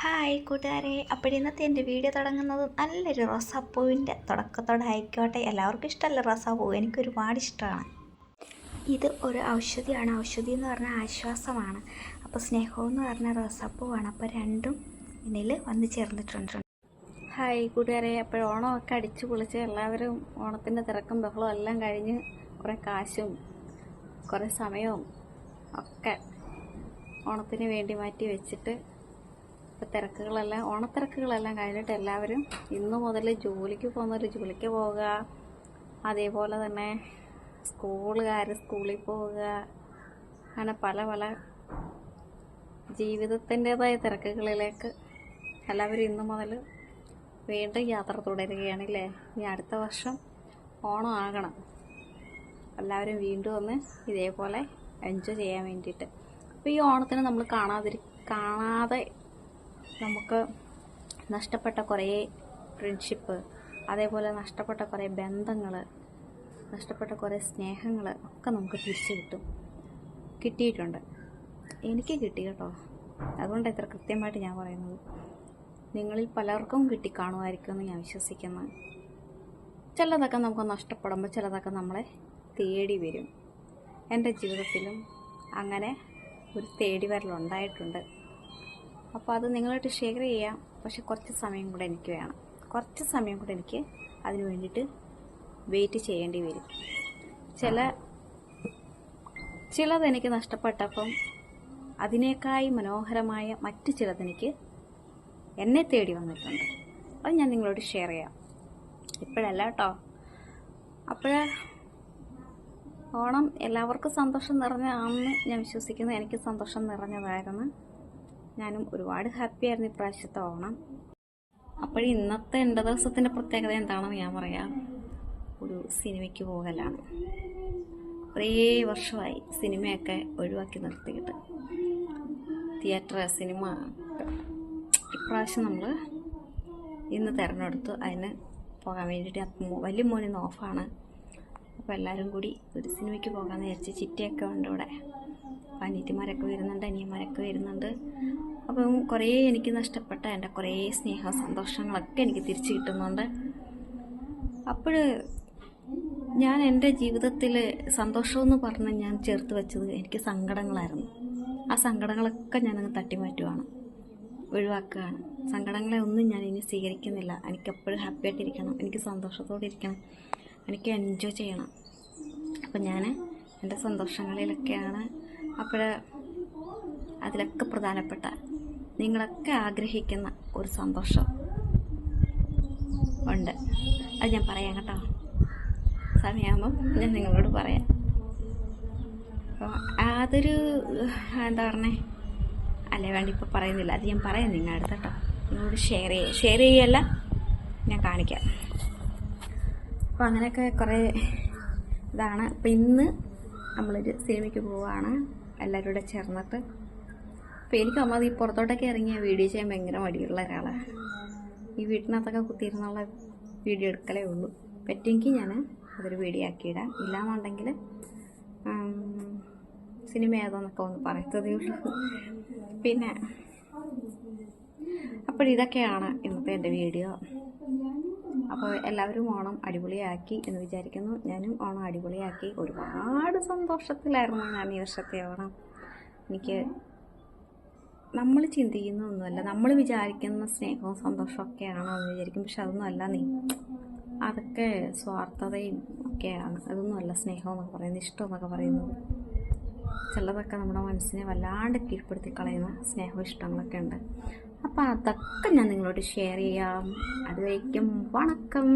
Hi കൂട്ടുകാരെ. അപ്പോൾ ഇന്നത്തെ എന്റെ വീഡിയോ തുടങ്ങുന്നത് നല്ലൊരു റോസാപ്പൂവിന്റെ തുടക്കത്തോടെ ആയിക്കോട്ടെ എല്ലാവർക്കും ഇഷ്ടമല്ല റോസാപ്പൂ? എനിക്ക് ഒരുപാട് ഇഷ്ടമാണ്. ഇത് ഒരു ഔഷധിയാണ്. ഔഷധി എന്ന് പറഞ്ഞാൽ ആശ്വാസമാണ്. അപ്പോൾ സ്നേഹം എന്ന് പറഞ്ഞാൽ റോസാപ്പൂവാണ്. അപ്പോൾ രണ്ടും ഇതിൽ വന്ന് ചേർന്നിട്ടുണ്ട്. ഹായ് കൂട്ടുകാരെ. അപ്പോൾ ഓണമൊക്കെ അടിച്ചു പൊളിച്ച് എല്ലാവരും ഓണത്തിന്റെ തിരക്കും ബഹളവും എല്ലാം കഴിഞ്ഞ് കുറേ കാശും കുറേ സമയവും ഒക്കെ ഓണത്തിന് വേണ്ടി മാറ്റി വെച്ചിട്ട് ഇപ്പോൾ തിരക്കുകളെല്ലാം ഓണത്തിരക്കുകളെല്ലാം കഴിഞ്ഞിട്ട് എല്ലാവരും ഇന്ന് മുതൽ ജോലിക്ക് പോകുന്നവർ ജോലിക്ക് പോവുക അതേപോലെ തന്നെ സ്കൂളുകാർ സ്കൂളിൽ പോവുക അങ്ങനെ പല പല ജീവിതത്തിന്റെതായ തിരക്കുകളിലേക്ക് എല്ലാവരും ഇന്ന് മുതൽ വീണ്ടും യാത്ര തുടരുകയാണ് തുടരുകയാണല്ലേ ഇനി അടുത്ത വർഷം ഓണം ആകണം. എല്ലാവരും വീണ്ടും ഒന്ന് ഇതേപോലെ എൻജോയ് ചെയ്യാൻ വേണ്ടിയിട്ട്. അപ്പോൾ ഈ ഓണത്തിന് നമ്മൾ കാണാതിരി കാണാതെ നമുക്ക് നഷ്ടപ്പെട്ട കുറേ ഫ്രണ്ട്ഷിപ്പ് അതേപോലെ നഷ്ടപ്പെട്ട കുറേ ബന്ധങ്ങൾ നഷ്ടപ്പെട്ട കുറേ സ്നേഹങ്ങൾ ഒക്കെ നമുക്ക് തിരിച്ചു കിട്ടും. കിട്ടിയിട്ടുണ്ട്. എനിക്ക് കിട്ടി കേട്ടോ. അതുകൊണ്ട് ഇത്ര കൃത്യമായിട്ട് ഞാൻ പറയുന്നത്. നിങ്ങളിൽ പലർക്കും കിട്ടി കാണുമായിരിക്കുമെന്ന് ഞാൻ വിശ്വസിക്കുന്നു. ചിലതൊക്കെ നമുക്ക് നഷ്ടപ്പെടുമ്പോൾ ചിലതൊക്കെ നമ്മളെ തേടി വരും. എന്റെ ജീവിതത്തിലും അങ്ങനെ ഒരു തേടി വരലുണ്ടായിട്ടുണ്ട്. അപ്പോൾ അത് നിങ്ങളായിട്ട് ഷെയർ ചെയ്യാം. പക്ഷെ കുറച്ച് സമയം കൂടെ എനിക്ക് വേണം. കുറച്ച് സമയം കൂടെ എനിക്ക് അതിന് വേണ്ടിയിട്ട് വെയിറ്റ് ചെയ്യേണ്ടി വരും. ചില ചിലതെനിക്ക് നഷ്ടപ്പെട്ടപ്പം അതിനേക്കായി മനോഹരമായ മറ്റു ചിലതെനിക്ക് എന്നെ തേടി വന്നിട്ടുണ്ട്. അത് ഞാൻ നിങ്ങളോട് ഷെയർ ചെയ്യാം. ഇപ്പോഴല്ല കേട്ടോ. അപ്പോഴ ഓണം എല്ലാവർക്കും സന്തോഷം നിറഞ്ഞാണെന്ന് ഞാൻ വിശ്വസിക്കുന്നു. എനിക്ക് സന്തോഷം നിറഞ്ഞതായിരുന്നു. ഞാനും ഒരുപാട് ഹാപ്പി ആയിരുന്നു ഇപ്രാവശ്യത്തെ ഓണം. അപ്പോൾ ഇന്നത്തെ എന്റെ ദിവസത്തിന്റെ പ്രത്യേകത എന്താണെന്ന് ഞാൻ പറയാം. ഒരു സിനിമയ്ക്ക് പോകലാണ്. കുറേ വർഷമായി സിനിമയൊക്കെ ഒഴിവാക്കി നിർത്തിയിട്ട്. തിയേറ്റർ സിനിമ ഇപ്രാവശ്യം നമ്മൾ ഇന്ന് തിരഞ്ഞെടുത്തു. അതിന് പോകാൻ വേണ്ടിയിട്ട് അപ്പം വലിയ മോനിന്ന് ഓഫാണ് അപ്പോൾ എല്ലാവരും കൂടി ഒരു സിനിമയ്ക്ക് പോകാമെന്ന് വിചാരിച്ച് ചിറ്റയൊക്കെ ഉണ്ട് ഇവിടെ. അപ്പം അനിയത്തിമാരൊക്കെ വരുന്നുണ്ട് അനിയന്മാരൊക്കെ വരുന്നുണ്ട്. അപ്പം കുറേ എനിക്ക് നഷ്ടപ്പെട്ട എന്റെ കുറേ സ്നേഹ സന്തോഷങ്ങളൊക്കെ എനിക്ക് തിരിച്ചു കിട്ടുന്നുണ്ട്. അപ്പോൾ ഞാൻ എന്റെ ജീവിതത്തിൽ സന്തോഷമെന്ന് പറഞ്ഞ് ഞാൻ ചേർത്ത് വെച്ചത് എനിക്ക് സങ്കടങ്ങളായിരുന്നു. ആ സങ്കടങ്ങളൊക്കെ ഞാനങ്ങ് തട്ടിമാറ്റുവാണ് ഒഴിവാക്കുകയാണ്. സങ്കടങ്ങളെ ഒന്നും ഞാൻ ഇനി സ്വീകരിക്കുന്നില്ല. എനിക്കെപ്പോഴും ഹാപ്പി ആയിട്ടിരിക്കണം എനിക്ക് സന്തോഷത്തോടെ ഇരിക്കണം എനിക്ക് എൻജോയ് ചെയ്യണം. അപ്പം ഞാൻ എന്റെ സന്തോഷങ്ങളിലൊക്കെയാണ് അപ്പോൾ അതിലൊക്കെ പ്രധാനപ്പെട്ട നിങ്ങളൊക്കെ ആഗ്രഹിക്കുന്ന ഒരു സന്തോഷം ഉണ്ട്. അത് ഞാൻ പറയാം കേട്ടോ. സമയമാകുമ്പം ഞാൻ നിങ്ങളോട് പറയാം. അപ്പോൾ അതൊരു എന്താ പറഞ്ഞേ? അല്ലേ വേണ്ട ഇപ്പോൾ പറയുന്നില്ല. അത് ഞാൻ പറയാം നിങ്ങൾ അടുത്ത് കേട്ടോ. നിങ്ങളോട് ഷെയർ ചെയ്യുക ഷെയർ ചെയ്യല്ല ഞാൻ കാണിക്കാം. അപ്പോൾ അങ്ങനെയൊക്കെ കുറേ ഇതാണ്. അപ്പോൾ ഇന്ന് നമ്മളൊരു സിനിമയ്ക്ക് പോവുകയാണ് എല്ലാവരും കൂടെ ചേർന്നിട്ട്. അപ്പോൾ എനിക്ക് അമ്മ ഈ പുറത്തോട്ടൊക്കെ ഇറങ്ങിയ വീഡിയോ ചെയ്യാൻ ഭയങ്കര മടിയുള്ള ഒരാളാണ് ഈ വീട്ടിനകത്തൊക്കെ കുത്തിയിരുന്നുള്ള വീഡിയോ എടുക്കലേ ഉള്ളൂ. പറ്റുമെങ്കിൽ ഞാൻ അതൊരു വീഡിയോ ആക്കിയിടാം. ഇല്ലാന്നുണ്ടെങ്കിൽ സിനിമ ഏതോന്നൊക്കെ ഒന്ന് പറയത്തതേ ഉള്ളൂ. പിന്നെ അപ്പോൾ ഇതൊക്കെയാണ് ഇന്നത്തെ എന്റെ വീഡിയോ. അപ്പോൾ എല്ലാവരും ഓണം അടിപൊളിയാക്കി എന്ന് വിചാരിക്കുന്നു. ഞാനും ഓണം അടിപൊളിയാക്കി. ഒരുപാട് സന്തോഷത്തിലായിരുന്നു ഞാൻ ഈ വർഷത്തെ ഓണം. എനിക്ക് നമ്മൾ ചിന്തിക്കുന്ന ഒന്നുമല്ല. നമ്മൾ വിചാരിക്കുന്ന സ്നേഹവും സന്തോഷവും ഒക്കെയാണോ എന്ന് വിചാരിക്കും. പക്ഷെ അതൊന്നും അല്ല നീ. അതൊക്കെ സ്വാർത്ഥതയും ഒക്കെയാണ്. അതൊന്നും അല്ല സ്നേഹം എന്നൊക്കെ പറയുന്നത്. ഇഷ്ടം എന്നൊക്കെ പറയുന്നത്. ചിലതൊക്കെ നമ്മുടെ മനസ്സിനെ വല്ലാണ്ട് കീഴ്പ്പെടുത്തി കളയുന്ന സ്നേഹവും ഇഷ്ടങ്ങളൊക്കെ ഉണ്ട്. അപ്പോൾ അതൊക്കെ ഞാൻ നിങ്ങളോട് ഷെയർ ചെയ്യാം. അതുവരേക്കും വണക്കം.